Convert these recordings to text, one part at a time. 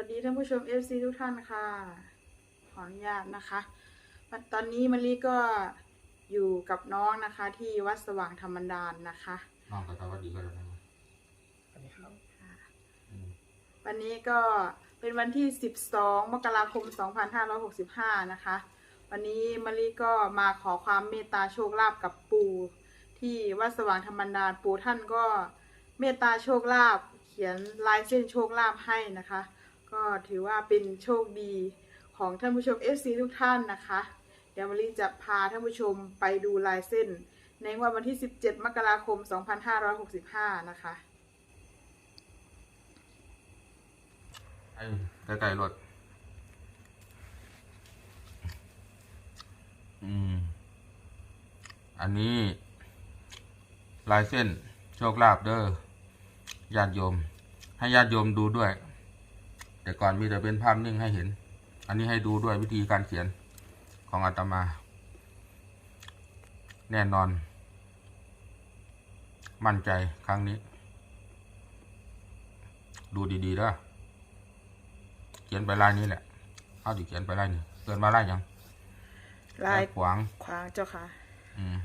วัสดีท่านผู้ชม FC ทุกท่านค่ะ ขออนุญาตนะคะวันตอนนี้มะลิก็อยู่กับน้องนะคะ ที่วัดสว่างธรรมดานนะคะ น้องก็สวัสดีก็แล้วนะสวัสดีครับอืมวันนี้ก็เป็นวันที่ 12 มกราคม 2565 นะคะ วันนี้มะลิก็มาขอความเมตตาโชคลาภกับปู่ที่วัดสว่างธรรมดานปู่ท่านก็เมตตาโชคลาภเขียนลายเส้นโชคลาภให้นะคะ ก็ถือว่าเป็นโชคดีของท่านผู้ชม FC ทุกท่านนะคะ เดี๋ยวมะลิจะพาท่านผู้ชมไปดูลายเส้น ในวดวันที่ 17 มกราคม 2565 นะคะไอ้ใกล้ๆรถอืม อันนี้ ลายเส้นโชคลาภเด้อญาติโยม ให้ญาติโยมดูด้วย แต่ก่อนมีแต่เป็นภาพนิ่งให้เห็น อันนี้ให้ดูด้วยวิธีการเขียนของอาตมา แน่นอน มั่นใจครั้งนี้ ดูดีๆเด้อเขียนไปลายนี้แหละเอาดิเขียนไปลายนี้เกินมาลายหยังลายขวางขวางเจ้าค่ะ อืม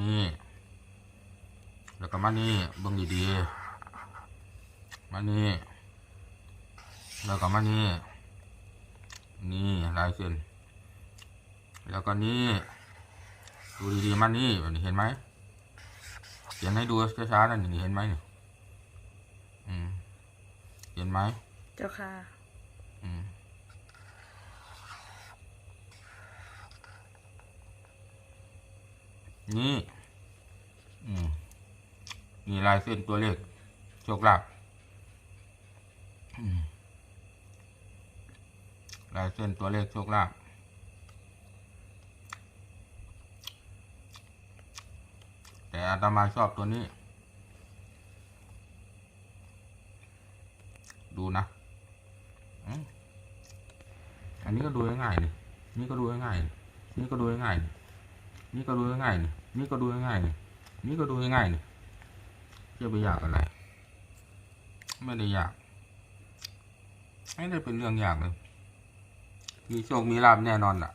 นี่ แล้วก็มานี่เบิ่งดีๆ มานี่ แล้วก็มานี่ นี่ลายเส้น แล้วก็นี่ ดูดีๆมานี่แบบนี้เห็นไหมเขียนให้ดูช้าๆนั่นนี่เห็นไหมนี่อืมเห็นไหม เจ้าค่ะ อืมนี่ อืมมีลายเส้นตัวเลขโชคลาภอืม ลายเส้นตัวเลขโชคลาภแต่อาตมาชอบตัวนี้ ดูนะ อันนี้ก็ดูง่ายๆนี่นี่ก็ดูง่ายๆนี่นี่ก็ดูง่ายๆนี่นี่ก็ดูง่ายๆนี่นี่ก็ดูง่ายๆนี่นี่ก็ดูง่ายๆนี่จะไปยากอะไร ไม่ได้ยาก ไม่ได้เป็นเรื่องยากเลย มีโชค มีลาบแน่นอนล่ะ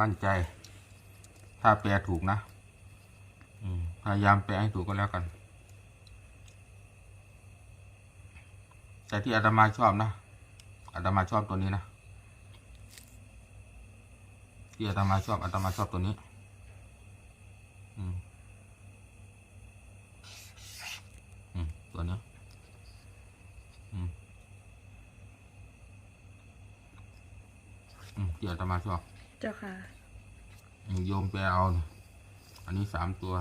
มั่นใจ ถ้าแปลถูกนะพยายามแปลให้ถูกก็แล้วกัน แต่ที่อาตมาชอบนะอาตมาชอบตัวนี้นะที่อาตมาชอบอาตมาชอบตัวนี้อืมอืมตัวนี้ อืม อืมที่อาตมาชอบเจ้าค่ะอืมโยมไปเอานี่อันนี้สามตัว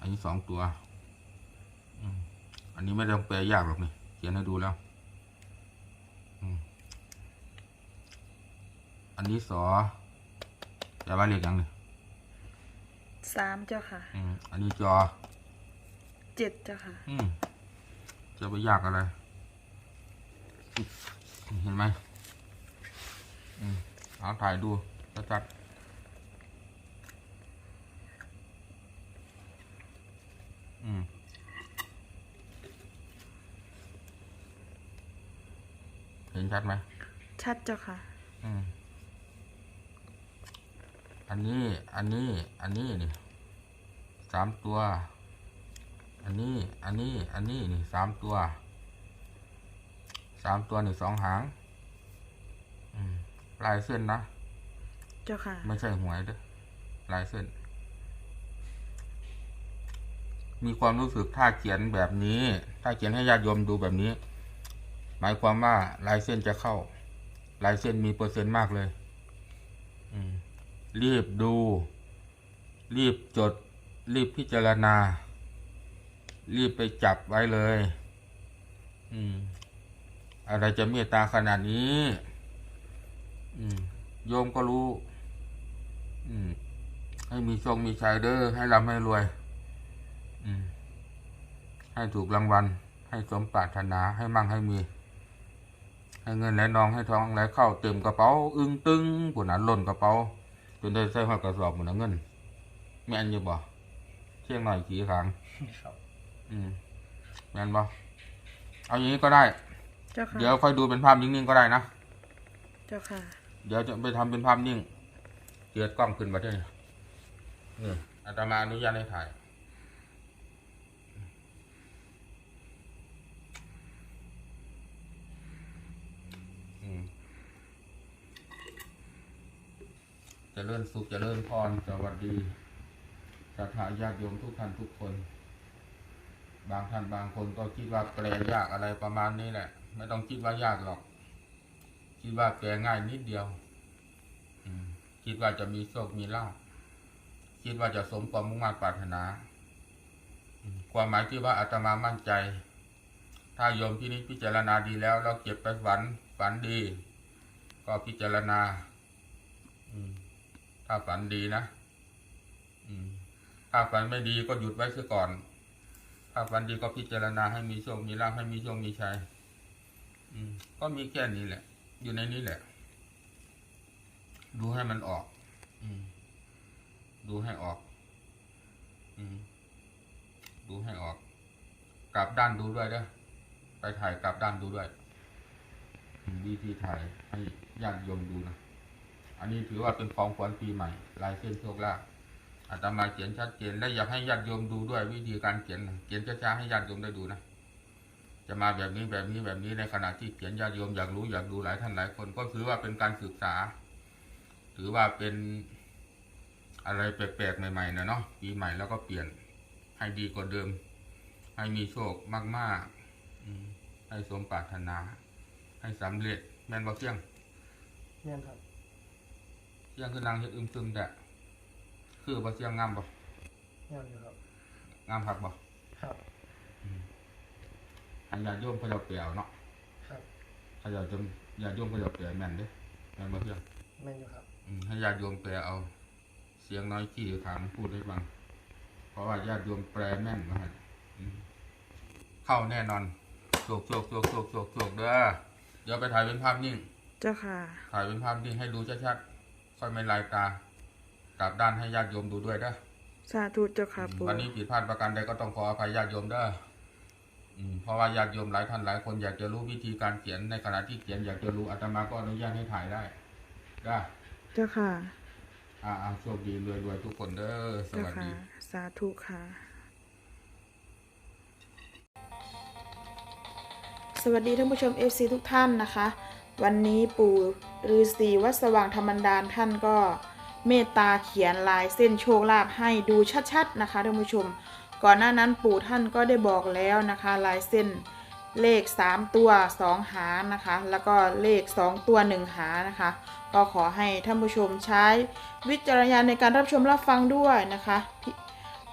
อันนี้สองตัวอืมอันนี้ไม่ต้องแปลยากหรอกนี่ เขียนให้ดูแล้วอืมอันนี้สอแต่ว่าเรียกยังนี่สามเจ้าค่ะอืมอันนี้จอ เจ็ดเจ้าค่ะอืมจะไปยากอะไร เห็นไหมอืม เอาถ่ายดูชัดๆอืมเห็นชัดไหมชัดเจ้าค่ะ อืมอันนี้ อันนี้ อันนี้นี่สามตัว อันนี้ อันนี้ อันนี้นี่สามตัว สามตัวนี่สองหางอืม ลายเส้นนะเจ้าค่ะ ไม่ใช่หวยเด้อลายเส้น มีความรู้สึกถ้าเขียนแบบนี้ ถ้าเขียนให้ญาติโยมดูแบบนี้ หมายความว่าลายเส้นจะเข้า ลายเส้นมีเปอร์เซ็นต์มากเลยอืมรีบดู รีบจด รีบพิจารณา รีบไปจับไว้เลย อืม อะไรจะเมตตาขนาดนี้อืม โยมก็รู้ อืม ให้มีโชคมีชัยเด้อให้ร่ำให้รวย อืม ให้ถูกรางวัล ให้สมปรารถนาให้มั่งให้มี ให้เงินไหลนองให้ทองไหลเข้าเต็มกระเป๋า อึ้งตึงผุนนั้นหล่นกระเป๋าจนได้ใส่หัวกระสอบหมดเงินแม่นอยู่บ่เที่ยงหน่อยขี่ขางครับออืมแม่นบ่เอาอย่างนี้ก็ได้เจ้าค่ะเดี๋ยวค่อยดูเป็นภาพนิ่งๆก็ได้นะ เจ้าค่ะ เดี๋ยวจะไปทำเป็นภาพนิ่งเกิดกล้องขึ้นมาด้วยนี่อาตมาอนุญาตให้ถ่าย จะเลื่อนสุขจะเลื่อนพรสวัสดีศรัทธาญาติโยมทุกท่านทุกคน บางท่านบางคนก็คิดว่าแปลยากอะไรประมาณนี้แหละ ไม่ต้องคิดว่ายากหรอก คิดว่าแปลง่ายนิดเดียวคิดว่าจะมีโชคมีลาภคิดว่าจะสมความมุ่งมั่นปรารถนา ความหมายที่ว่าอาตมามั่นใจ ถ้าโยมที่นี้พิจารณาดีแล้ว เราเก็บไปฝันฝันดี ก็พิจารณาถ้าฝันดีนะถ้าฝันไม่ดีก็หยุดไว้เสียก่อน ถ้าฝันดีก็พิจารณาให้มีโชคมีลาภให้มีโชคมีชัยก็มีแค่นี้แหละ อยู่ในนี้แหละ ดูให้มันออก อืม ดูให้ออก อืม ดูให้ออก กลับด้านดูด้วยเด้อไปถ่ายกลับด้านดูด้วยอืมวิธีถ่ายให้ญาติโยมดูนะ อันนี้ถือว่าเป็นของขวัญปีใหม่ ลายเส้นโชคลาภอาตมาเขียนชัดเจนและอยากให้ญาติโยมดูด้วยวิธีการเขียนนะเขียนช้าๆให้ญาติโยมได้ดูนะ จะมาแบบนี้แบบนี้แบบนี้ในขณะที่เขียนญาติโยมอยากรู้อยากดูหลายท่านหลายคน ก็ถือว่าเป็นการศึกษา ถือว่าเป็นอะไรแปลกๆใหม่ๆนะเนาะปีใหม่แล้วก็เปลี่ยนให้ดีกว่าเดิม ให้มีโชคมากๆอืมให้สมปรารถนา ให้สำเร็จแม่นบ่เที่ยงเนี่ยครับเที่ยงคือนางเฮ็ดอึมซึมแต่คือบ่เที่ยงงามบ่เนี่ยอยู่ครับงามคักบ่ครับ ให้ญาติโยมเขาเจ้าเปลียวเนาะครับเขาเจ้าจนญาติโยมเขาเจ้าเปลียวแม่นเด้แม่นบ่เที่ยงแม่นอยู่ครับอืมให้ญาติโยมแปลเอา เสียงน้อยขี้ถามพูดให้ฟัง เพราะว่าญาติโยมแปลแม่นนะฮะอืมเข้าแน่นอนโศกโศกโศกโศกโศกโศกเด้อเดี๋ยวไปถ่ายเป็นภาพนิ่ง เจ้าค่ะ ถ่ายเป็นภาพนิ่งให้ดูชัดๆค่อยไม่ลายตากลับด้านให้ญาติโยมดูด้วยเด้อสาธุเจ้าค่ะปู่วันนี้ผิดพลาดประการใดก็ต้องขออภัยญาติโยมเด้ออืม เพราะว่าญาติโยมหลายท่านหลายคนอยากจะรู้วิธีการเขียนในขณะที่เขียนอยากจะรู้อาตมาก็อนุญาตให้ถ่ายได้ได้เจ้าค่ะอ่าอ่าโชคดีรวยรวยทุกคนเด้อสเจ้าวัสค่ะดีสาธุค่ะ สวัสดีท่านผู้ชม FC ทุกท่านนะคะ วันนี้ปู่ฤาษีวัดสว่างธรรมดานท่านก็เมตตาเขียนลายเส้นโชคลาภให้ดูชัดๆนะคะท่านผู้ชม ก่อนหน้านั้นปู่ท่านก็ได้บอกแล้วนะคะลายเส้นเลข 3 ตัว 2 หานะคะ แล้วก็เลข 2 ตัว 1 หานะคะ ก็ขอให้ท่านผู้ชมใช้วิจารณญาณในการรับชมรับฟังด้วยนะคะพ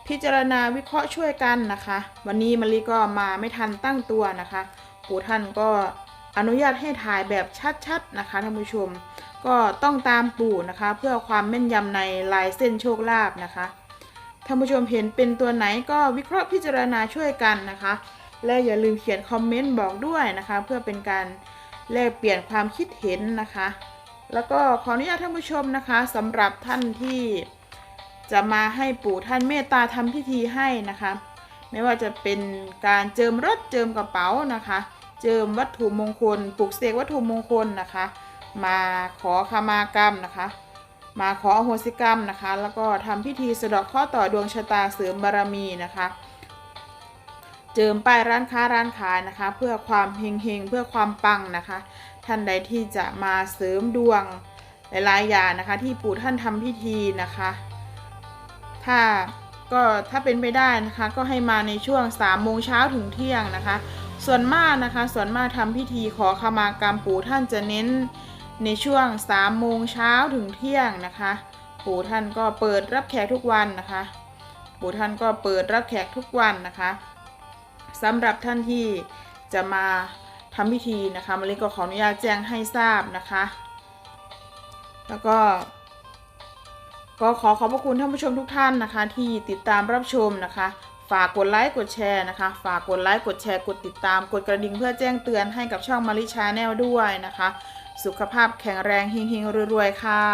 พิจารณาวิเคราะห์ช่วยกันนะคะ วันนี้มะลิก็มาไม่ทันตั้งตัวนะคะ ปู่ท่านก็อนุญาตให้ถ่ายแบบชัดๆนะคะท่านผู้ชม ก็ต้องตามปู่นะคะ เพื่อความแม่นยำในลายเส้นโชคลาภนะคะ ท่านผู้ชมเห็นเป็นตัวไหนก็วิเคราะห์พิจารณาช่วยกันนะคะ และอย่าลืมเขียนคอมเมนต์บอกด้วยนะคะ เพื่อเป็นการแลกเปลี่ยนความคิดเห็นนะคะ แล้วก็ขออนุญาตท่านผู้ชมนะคะสำหรับท่านที่จะมาให้ปู่ท่านเมตตาทำพิธีให้นะคะ ไม่ว่าจะเป็นการเจิมรถเจิมกระเป๋านะคะ เจิมวัตถุมงคลปลุกเสกวัตถุมงคลนะคะ มาขอขมากรรมนะคะ มาขออโหสิกรรมนะคะ แล้วก็ทำพิธีสะเดาะข้อต่อดวงชะตาเสริมบารมีนะคะ เจิมป้ายร้านค้าร้านขายนะคะ เพื่อความเฮงเฮงๆเพื่อความปังนะคะ ท่านใดที่จะมาเสริมดวงหลายๆอย่างนะคะ ที่ปู่ท่านทำพิธีนะคะ ถ้าก็ถ้าเป็นไปได้นะคะ ก็ให้มาในช่วง3ามโมงเช้าถึงเที่ยงนะคะ ส่วนมากนะคะ ส่วนมากทำพิธีขอขมากรรมปู่ท่านจะเน้น ในช่วง3ามโมงเช้าถึงเที่ยงนะคะ ปู่ท่านก็เปิดรับแขกทุกวันนะคะ ปู่ท่านก็เปิดรับแขกทุกวันนะคะสำหรับท่านที่จะมาทำพิธีนะคะมาริก็ขออนุญาตแจ้งให้ทราบนะคะ แล้วก็ ก็ขอขอบพระคุณท่านผู้ชมทุกท่านนะคะ ที่ติดตามรับชมนะคะฝากกดไลค์กดแชร์นะคะ ฝากกดไลค์กดแชร์กดติดตาม กดกระดิ่งเพื่อแจ้งเตือนให้กับช่องมาริชาแนลด้วยนะคะ สุขภาพแข็งแรงเฮงๆรวยๆ ค่ะ